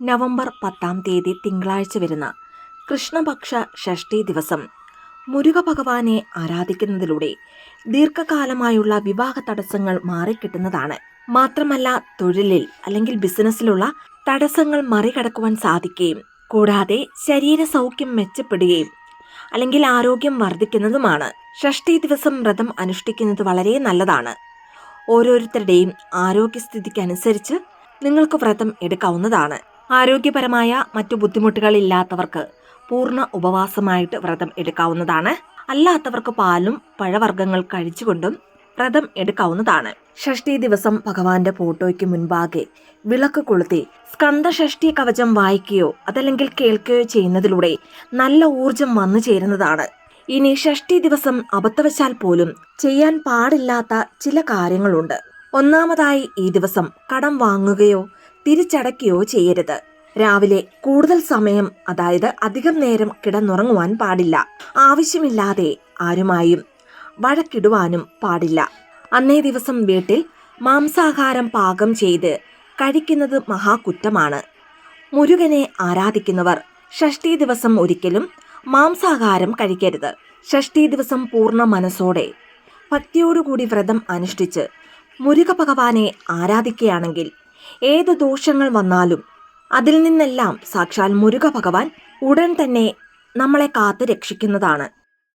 November പത്താം തീയതി തിങ്കളാഴ്ച വരുന്ന കൃഷ്ണപക്ഷ ഷഷ്ടി ദിവസം. മുരുക ഭഗവാനെ ആരാധിക്കുന്നതിലൂടെ ദീർഘകാലമായുള്ള വിവാഹ തടസ്സങ്ങൾ മാറിക്കിട്ടുന്നതാണ്. മാത്രമല്ല തൊഴിലിൽ അല്ലെങ്കിൽ ബിസിനസ്സിലുള്ള തടസ്സങ്ങൾ മറികടക്കുവാൻ സാധിക്കുകയും കൂടാതെ ശരീര സൗഖ്യം മെച്ചപ്പെടുകയും അല്ലെങ്കിൽ ആരോഗ്യം വർദ്ധിക്കുന്നതുമാണ്. ഷഷ്ടി ദിവസം വ്രതം അനുഷ്ഠിക്കുന്നത് വളരെ നല്ലതാണ്. ഓരോരുത്തരുടെയും ആരോഗ്യസ്ഥിതിക്കനുസരിച്ച് നിങ്ങൾക്ക് വ്രതം എടുക്കാവുന്നതാണ്. ആരോഗ്യപരമായ മറ്റു ബുദ്ധിമുട്ടുകളില്ലാത്തവർക്ക് പൂർണ ഉപവാസമായിട്ട് വ്രതം എടുക്കാവുന്നതാണ്. അല്ലാത്തവർക്ക് പാലും പഴവർഗങ്ങൾ കഴിച്ചുകൊണ്ടും വ്രതം എടുക്കാവുന്നതാണ്. ഷഷ്ടി ദിവസം ഭഗവാന്റെ ഫോട്ടോയ്ക്ക് മുൻപാകെ വിളക്ക് കൊളുത്തി സ്കന്ദഷഷ്ഠി കവചം വായിക്കുകയോ അതല്ലെങ്കിൽ കേൾക്കുകയോ ചെയ്യുന്നതിലൂടെ നല്ല ഊർജം വന്നു ചേരുന്നതാണ്. ഇനി ഷഷ്ടി ദിവസം അബദ്ധവശാൽ പോലും ചെയ്യാൻ പാടില്ലാത്ത ചില കാര്യങ്ങളുണ്ട്. ഒന്നാമതായി ഈ ദിവസം കടം വാങ്ങുകയോ തിരിച്ചടയ്ക്കുകയോ ചെയ്യരുത്. രാവിലെ കൂടുതൽ സമയം അതായത് അധികം നേരം കിടന്നുറങ്ങുവാൻ പാടില്ല. ആവശ്യമില്ലാതെ ആരുമായും വഴക്കിടുവാനും പാടില്ല. അന്നേ ദിവസം വീട്ടിൽ മാംസാഹാരം പാകം ചെയ്ത് കഴിക്കുന്നത് മഹാകുറ്റമാണ്. മുരുകനെ ആരാധിക്കുന്നവർ ഷഷ്ടി ദിവസം ഒരിക്കലും മാംസാഹാരം കഴിക്കരുത്. ഷഷ്ടി ദിവസം പൂർണ മനസ്സോടെ ഭക്തിയോടുകൂടി വ്രതം അനുഷ്ഠിച്ച് മുരുക ഭഗവാനെ ആരാധിക്കുകയാണെങ്കിൽ ഏത് ദോഷങ്ങൾ വന്നാലും അതിൽ നിന്നെല്ലാം സാക്ഷാൽ മുരുക ഭഗവാൻ ഉടൻ തന്നെ നമ്മളെ കാത്ത് രക്ഷിക്കുന്നതാണ്.